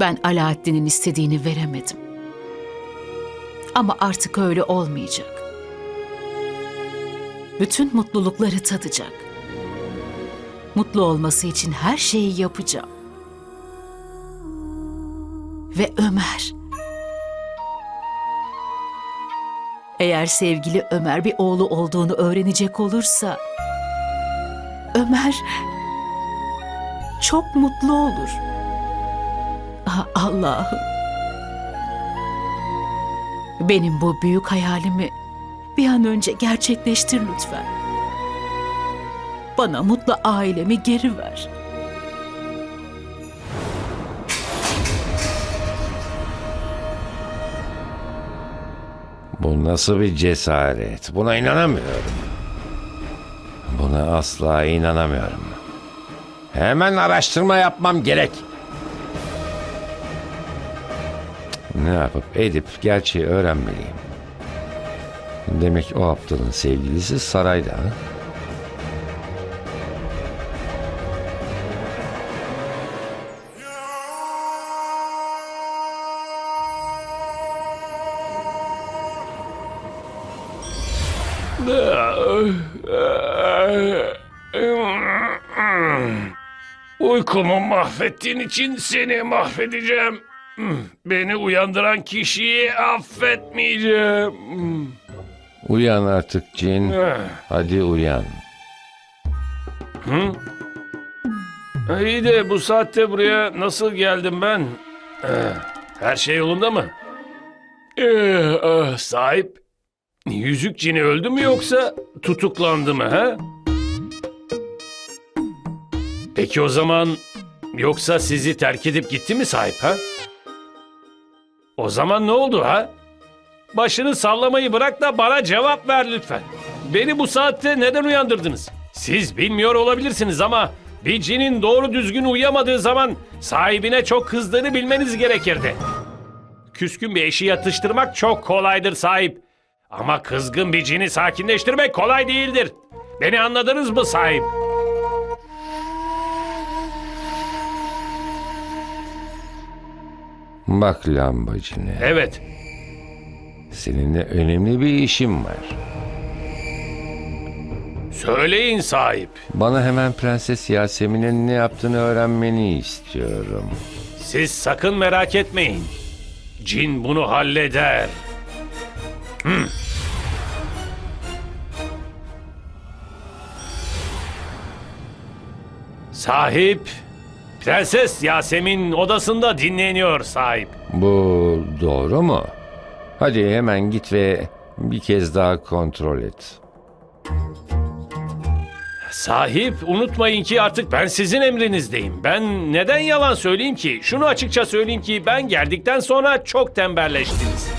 Ben Alaaddin'in istediğini veremedim. Ama artık öyle olmayacak. Bütün mutlulukları tadacak. Mutlu olması için her şeyi yapacağım. Ve Ömer. Eğer sevgili Ömer bir oğlu olduğunu öğrenecek olursa Ömer çok mutlu olur. Ah, Allah'ım. Benim bu büyük hayalimi bir an önce gerçekleştir lütfen. Bana mutlu ailemi geri ver. Bu nasıl bir cesaret? Buna inanamıyorum. Buna asla inanamıyorum. Hemen araştırma yapmam gerek. Ne yapıp edip gerçeği öğrenmeliyim. Demek o aptalın sevgilisi sarayda. Uykumu mahvettiğin için seni mahvedeceğim. Beni uyandıran kişiyi affetmeyeceğim. Uyan artık cin. Hadi uyan. İyi de bu saatte buraya nasıl geldim ben? Her şey yolunda mı? Ee, ah, sahip, yüzük cini öldü mü yoksa tutuklandı mı ha? Peki o zaman yoksa sizi terk edip gitti mi sahip ha? O zaman ne oldu ha? Başını sallamayı bırak da bana cevap ver lütfen. Beni bu saatte neden uyandırdınız? Siz bilmiyor olabilirsiniz ama bir cinin doğru düzgün uyuyamadığı zaman sahibine çok kızdığını bilmeniz gerekirdi. Küskün bir eşi yatıştırmak çok kolaydır sahip. Ama kızgın bir cini sakinleştirmek kolay değildir. Beni anladınız mı sahip? Bak lambacını. Evet. Seninle önemli bir işim var. Söyleyin sahip. Bana hemen Prenses Yasemin'in ne yaptığını öğrenmeni istiyorum. Siz sakın merak etmeyin. Cin bunu halleder. Hmm. Sahip, Prenses Yasemin odasında dinleniyor sahip. Bu doğru mu? Hadi hemen git ve bir kez daha kontrol et. Sahip, unutmayın ki artık ben sizin emrinizdeyim. Ben neden yalan söyleyeyim ki? Şunu açıkça söyleyeyim ki ben geldikten sonra çok tembelleştiniz.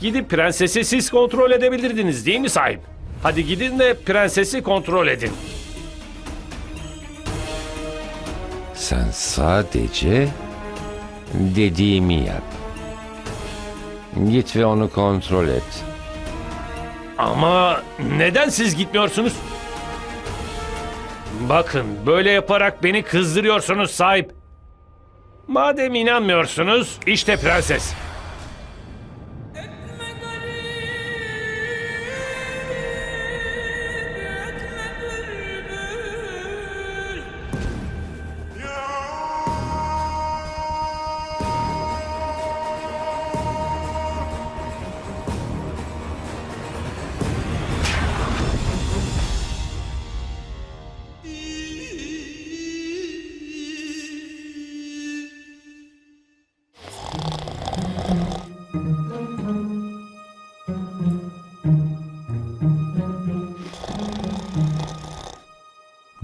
Gidip prensesi siz kontrol edebilirdiniz değil mi sahip? Hadi gidin de prensesi kontrol edin. Sen sadece dediğimi yap. Git ve onu kontrol et. Ama neden siz gitmiyorsunuz? Bakın böyle yaparak beni kızdırıyorsunuz sahip. Madem inanmıyorsunuz işte prenses.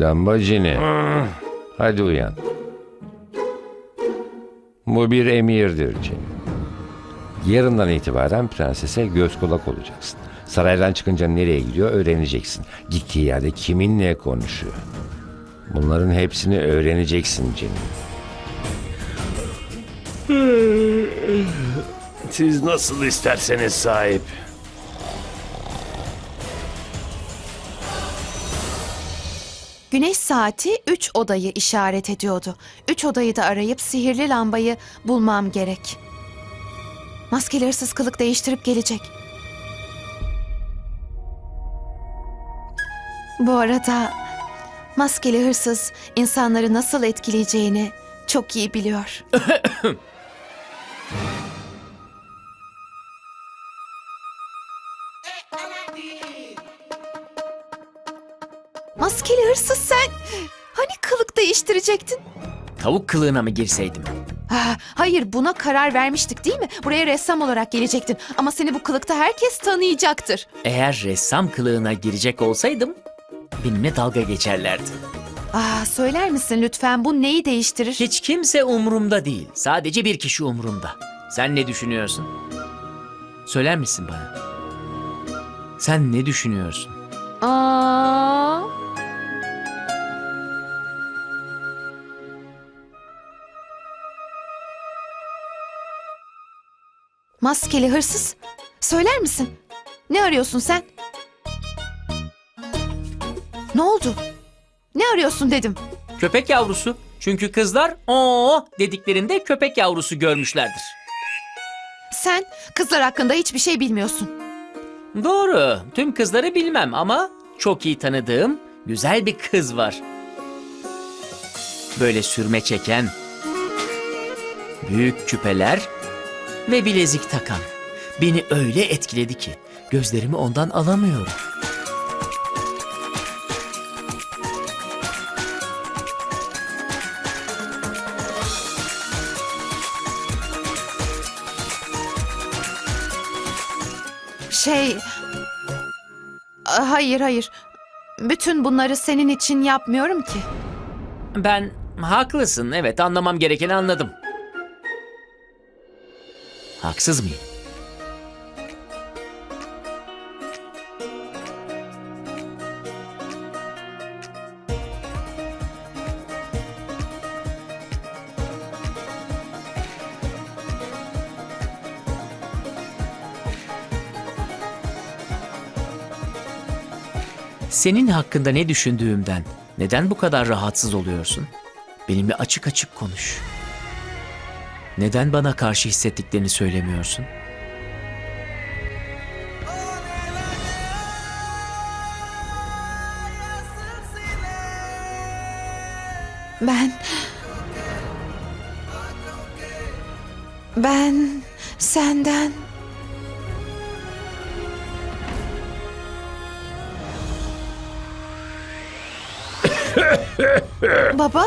Lambacini. Hadi uyan. Bu bir emirdir Cin. Yarından itibaren prensese göz kulak olacaksın. Saraydan çıkınca nereye gidiyor öğreneceksin. Gittiği yerde kiminle konuşuyor. Bunların hepsini öğreneceksin Cin. Siz nasıl isterseniz sahip. Güneş saati üç odayı işaret ediyordu. Üç odayı da arayıp sihirli lambayı bulmam gerek. Maskeli hırsız kılık değiştirip gelecek. Bu arada maskeli hırsız insanları nasıl etkileyeceğini çok iyi biliyor. Maskeli hırsız sen. Hani kılık değiştirecektin? Tavuk kılığına mı girseydim? Hayır buna karar vermiştik değil mi? Buraya ressam olarak gelecektin. Ama seni bu kılıkta herkes tanıyacaktır. Eğer ressam kılığına girecek olsaydım benimle dalga geçerlerdi. Ah, söyler misin lütfen bu neyi değiştirir? Hiç kimse umurumda değil. Sadece bir kişi umurumda. Sen ne düşünüyorsun? Söyler misin bana? Sen ne düşünüyorsun? Aa, Maskeli hırsız. Söyler misin? Ne arıyorsun sen? Ne oldu? Ne arıyorsun dedim. Köpek yavrusu. Çünkü kızlar o dediklerinde köpek yavrusu görmüşlerdir. Sen kızlar hakkında hiçbir şey bilmiyorsun. Doğru. Tüm kızları bilmem ama çok iyi tanıdığım güzel bir kız var. Böyle sürme çeken, büyük küpeler ve bilezik takan. Beni öyle etkiledi ki gözlerimi ondan alamıyorum. Şey... Hayır hayır. Bütün bunları senin için yapmıyorum ki. Ben haklısın. Evet anlamam gerekeni anladım. Haksız mıyım? Senin hakkında ne düşündüğümden neden bu kadar rahatsız oluyorsun? Benimle açık açık konuş. Neden bana karşı hissettiklerini söylemiyorsun? Ben... Ben senden... Baba?